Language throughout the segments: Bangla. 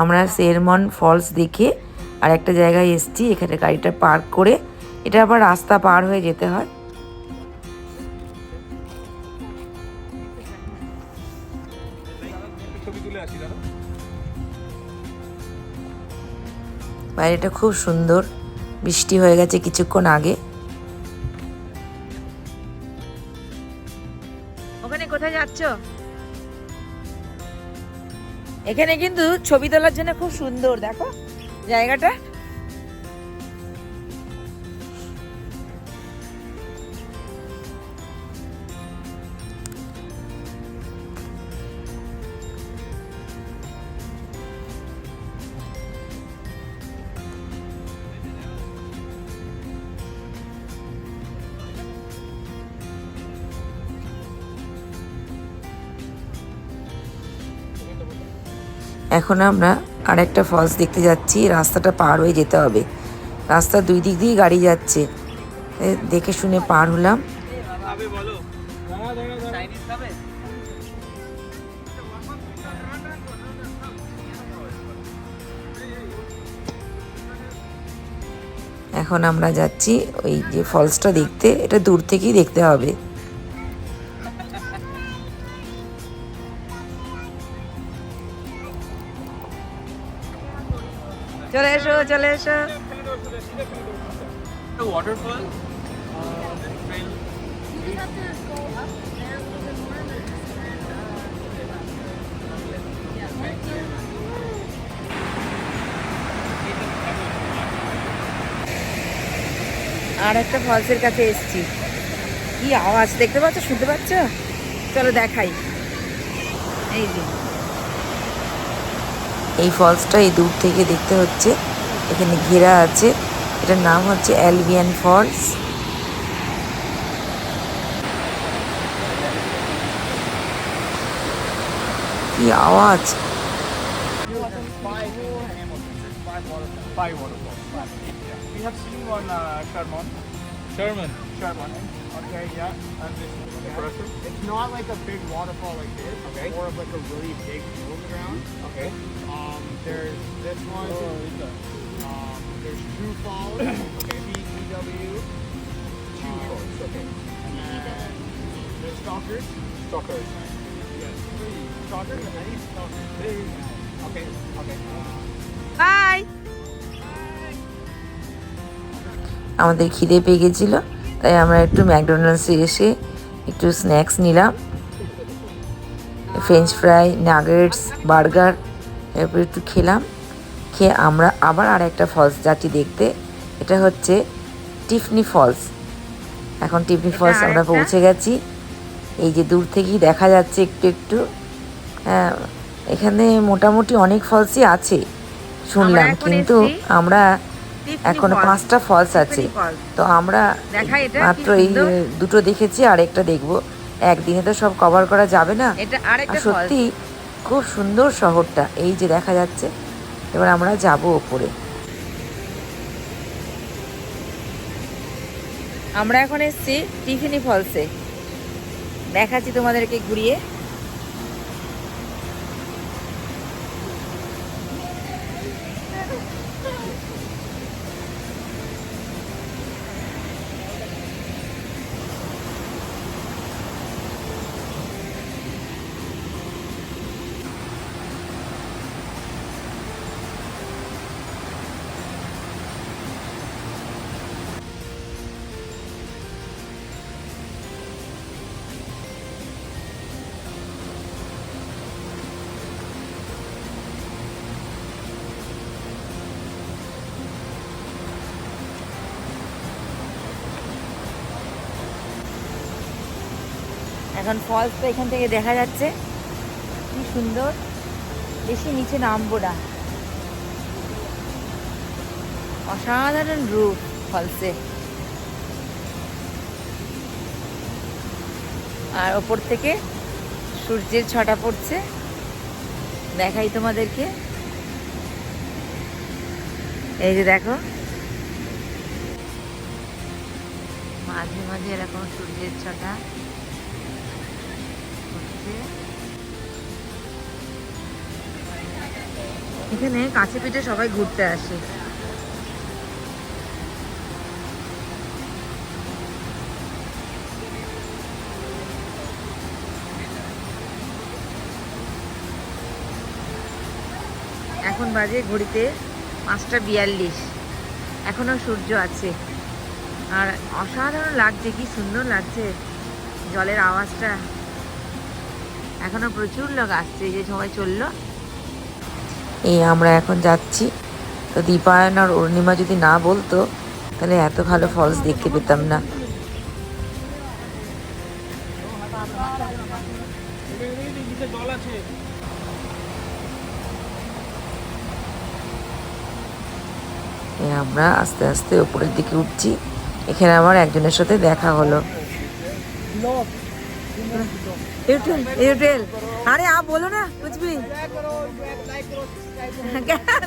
আমরা শেরমন ফলস দেখে আর একটা জায়গায় এসছি, এখানে গাড়িটা পার্ক করে। এটা আবার রাস্তা পার হয়ে যেতে হয়। বাইরেটা খুব সুন্দর। বৃষ্টি হয়ে গেছে কিছুক্ষণ আগে। ওখানে কোথায় যাচ্ছ? এখানে কিন্তু ছবি তোলার জন্য খুব সুন্দর দেখো জায়গাটা। এখন আমরা আরেকটা ফলস দেখতে যাচ্ছি, রাস্তাটা পার হয়ে যেতে হবে। রাস্তার দুই দিক দিয়েই গাড়ি যাচ্ছে। দেখে শুনে পার হলাম। এখন আমরা যাচ্ছি ওই যে ফলসটা দেখতে, এটা দূর থেকেই দেখতে হবে। চলে এসো। চলে এসো waterfall You just have to go up there a little bit more and then and, uh, yeah, right there. আর একটা ফলসের কাছে এসছি। কি আওয়াজ দেখতে পাচ্ছ শুনতে পাচ্ছ? চলো দেখাই। এই যে। এই ফলসটা এই দূর থেকে দেখতে হচ্ছে। এখানে ঘেরা আছে এটার নাম হচ্ছে অ্যালবিয়ান ফলস কি আওয়াজ five five waterfalls. Five waterfalls. Yeah. We have seen one uh, Sherman. Sherman. Sherman. Okay, yeah. And this compressor. It's not like a big waterfall like this. Okay. It's more of like a really big hole in the ground. Okay. Um, there's this one. Um, there's True Falls. okay. BEW. Two falls. Okay. There's Stalkers. Stalkers. Yes. Stalkers. Think Stalkers. Okay. Okay. Bye আমাদের খিদে পেয়ে গেছিল তাই আমরা একটু ম্যাকডোনাল্ডসে এসে একটু স্ন্যাক্স নিলাম ফ্রেঞ্চ ফ্রাই নাগেটস বার্গার এরপর একটু খেলাম খেয়ে আমরা আবার আর একটা ফলস যাচ্ছি দেখতে। এটা হচ্ছে টিফনি ফলস এখন টিফনি ফলস আমরা পৌঁছে গেছি। এই যে দূর থেকেই দেখা যাচ্ছে একটু একটু। হ্যাঁ, এখানে মোটামুটি অনেক ফলসই আছে শুনলাম। কিন্তু আমরা এখন পাঁচটা ফলস আছে। তো আমরা মাত্র এই দুটো দেখেছি আর একটা দেখব। একদিনে তো সব কভার করা যাবে না। সত্যি খুব সুন্দর শহরটা। এই যে দেখা যাচ্ছে এবার আমরা যাব ওপরে। আমরা এখন এসেছি টিফিনি ফলসে। দেখাচ্ছি তোমাদেরকে ঘুরিয়ে। এখন ফলস তো এখান থেকে দেখা যাচ্ছে। কি সুন্দর। বেশি নিচে নামবো না। অসাধারণ রূপ ফলসে আর ওপর থেকে সূর্যের ছটা পড়ছে। দেখাই তোমাদেরকে। এই যে দেখো। মাঝে মাঝে এরকম সূর্যের ছটা। এখানে কাছে পিঠে সবাই ঘুরতে আসে। এখন বাজে ঘড়িতে পাঁচটা বিয়াল্লিশ। এখনও সূর্য আছে। আর অসাধারণ লাগছে, কি সুন্দর লাগছে জলের আওয়াজটা। এখনও প্রচুর লোক আসছে যে সবাই চলল। এই আমরা এখন যাচ্ছি। তো দীপায়ন আর অরুণিমা যদি না বলতো, তাহলে এত ভালো ফলস দেখতে পেতাম না। আমরা আস্তে আস্তে উপরের দিকে উঠছি। এখানে আমার একজনের সাথে দেখা হলো। एयरटेल एयरटेल अरे आप बोलो ना कुछ भी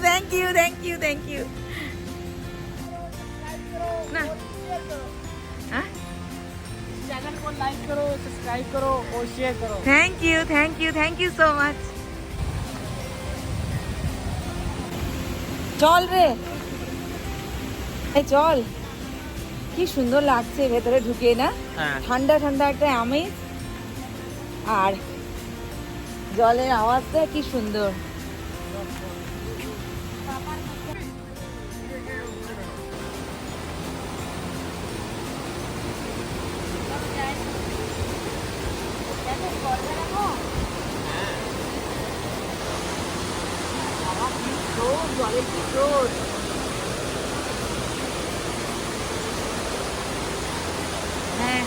thank you thank you thank you ना हाँ? चैनल को लाइक करो सब्सक्राइब करो और शेयर करो thank you thank you thank you so much চল রে এই চল কি সুন্দর লাগছে ভেতরে ঢুকে না হ্যাঁ ঠান্ডা ঠান্ডা একটা আমেজ আর জলের আওয়াজটা কি সুন্দর। জলের কি স্রোত হ্যাঁ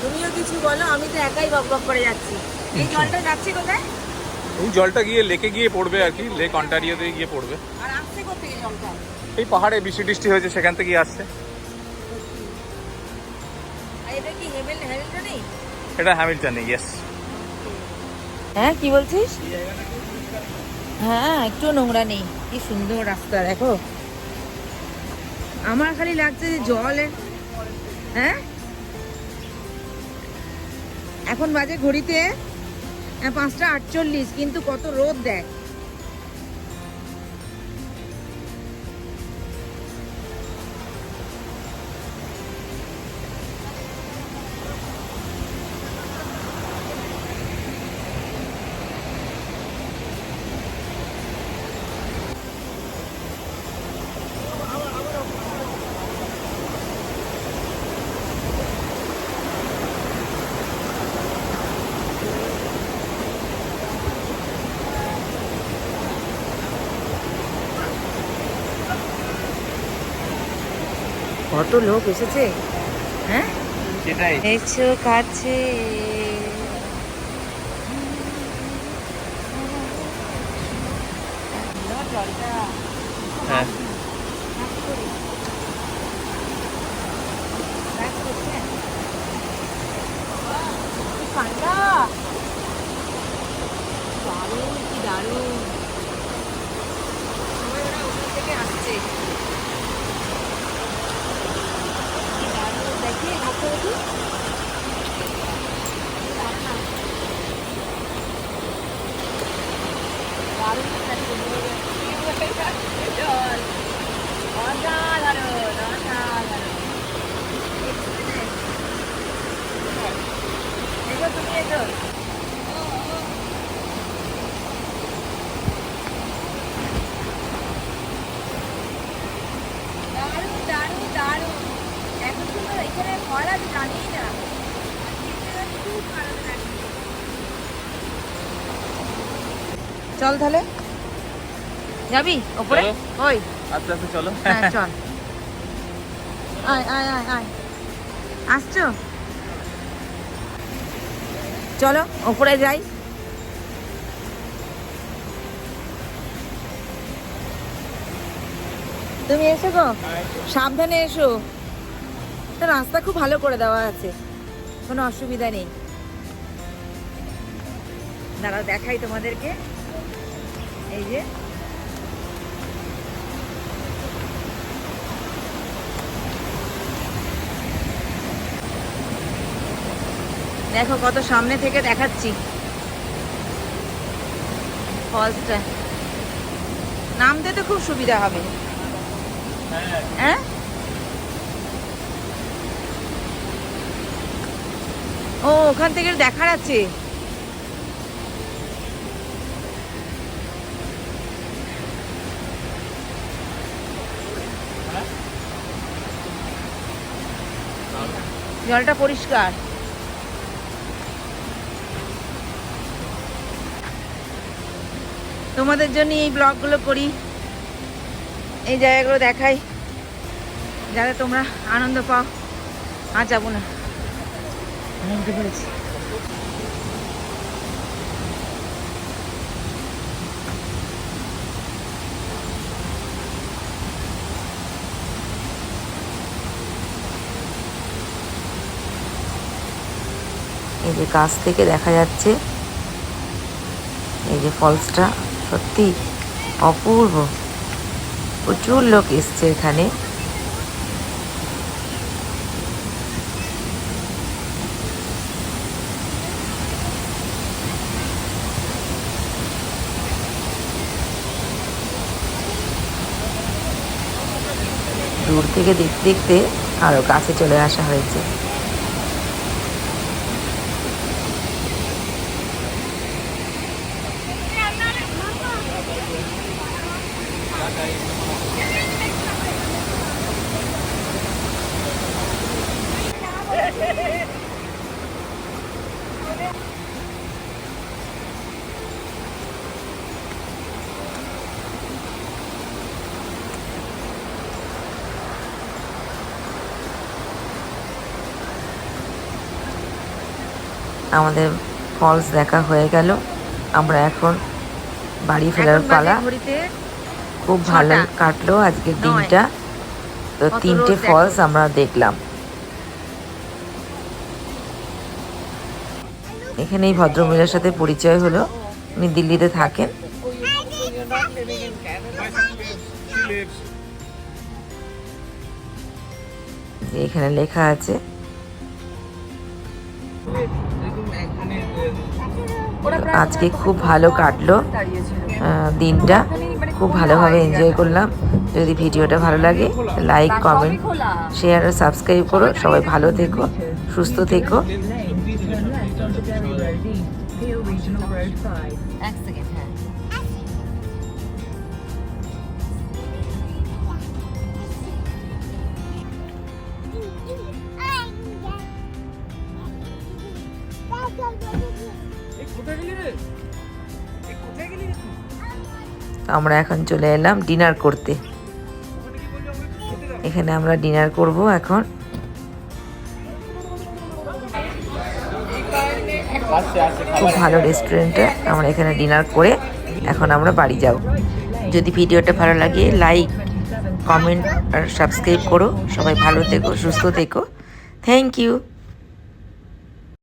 তুমিও কিছু বলো আমি তো একাই বক বক করে যাচ্ছি। এই জলটা যাচ্ছে কোথায়? এই জলটা গিয়ে লেকে গিয়ে পড়বে আর কি লেক অন্টারিওতে গিয়ে পড়বে। আর আসছে কোথেকে জলটা? এই পাহাড়ে বৃষ্টি টিষ্টি হয়েছে সেখান থেকেই আসছে। এটা কি হেভেল হ্যামিল্টনে এটা হ্যামিল্টনে ইয়েস হ্যাঁ কি বলছিস? হ্যাঁ একটু নোংরা নেই। কি সুন্দর রাস্তা দেখো। আমার খালি লাগছে যে জল হ্যাঁ? এখন বাজে ঘড়িতে পাঁচটা আটচল্লিশ কিন্তু কত রোদ দেখ। কত লোক এসেছে? হ্যাঁ? সেটাই। এসো কাছে জলটা হ্যাঁ ঠান্ডা দারুণ কি দারুণ সবাই ওরা ওখান থেকে আসছে কি দারুণ দেখি হাতে দেখি দারুণ একটা সুন্দর জল অসাধারণ অসাধারণ এসো তুমি এসো দারুণ দারুণ দারুণ এত সুন্দর এখানে ফল আছে জানি না খুব ভালো লাগছে চল তাহলে। যাবি ওপরে? ওই। আস্তে আস্তে চলো। হ্যাঁ চল। আয় আয় আয় আয়। আসছো? চলো ওপরে যাই। তুমি এসো গো। সাবধানে এসো। রাস্তা খুব ভালো করে দেওয়া আছে। কোনো অসুবিধা নেই। দাঁড়াও দেখাই তোমাদেরকে। এই যে। দেখো কত সামনে থেকে দেখাচ্ছি। ফলসটা। নামতে তো খুব সুবিধা হবে। হ্যাঁ? ও, ওখান থেকে দেখা যাচ্ছে জলটা পরিষ্কার। তোমাদের জন্য এই ব্লগগুলো করি। এই জায়গাগুলো দেখাই। যাতে তোমরা আনন্দ পাও। আর যাব না। আনন্দ উঠে এই যে কাছ থেকে দেখা যাচ্ছে, এই যে ফলসটা, সত্যি অপূর্ব। প্রচুর লোক এসছে এখানে। দূর থেকে দেখতে দেখতে আরও কাছে চলে আসা হয়েছে। আমাদের ফলস দেখা হয়ে গেল। আমরা এখন বাড়ি ফেরার পালা। খুব ভালো কাটলো আজকের দিনটা। তো তিনটে ফলস আমরা দেখলাম। এখানে এই ভদ্রমহিলার সাথে পরিচয় হলো। উনি দিল্লিতে থাকেন। এখানে লেখা আছে। আজকে খুব ভালো কাটলো দিনটা। খুব ভালোভাবে এনজয় করলাম। যদি ভিডিওটা ভালো লাগে লাইক কমেন্ট শেয়ার আর সাবস্ক্রাইব করো। সবাই ভালো থেকো, সুস্থ থেকো। আমরা এখন চলে এলাম ডিনার করতে। এখানে আমরা ডিনার করব এখন। খুব ভালো রেস্টুরেন্টে আমরা এখানে ডিনার করে এখন আমরা বাড়ি যাব। যদি ভিডিওটা ভালো লাগে, লাইক, কমেন্ট আর সাবস্ক্রাইব করো। সবাই ভালো থেকো, সুস্থ থেকো। Thank you.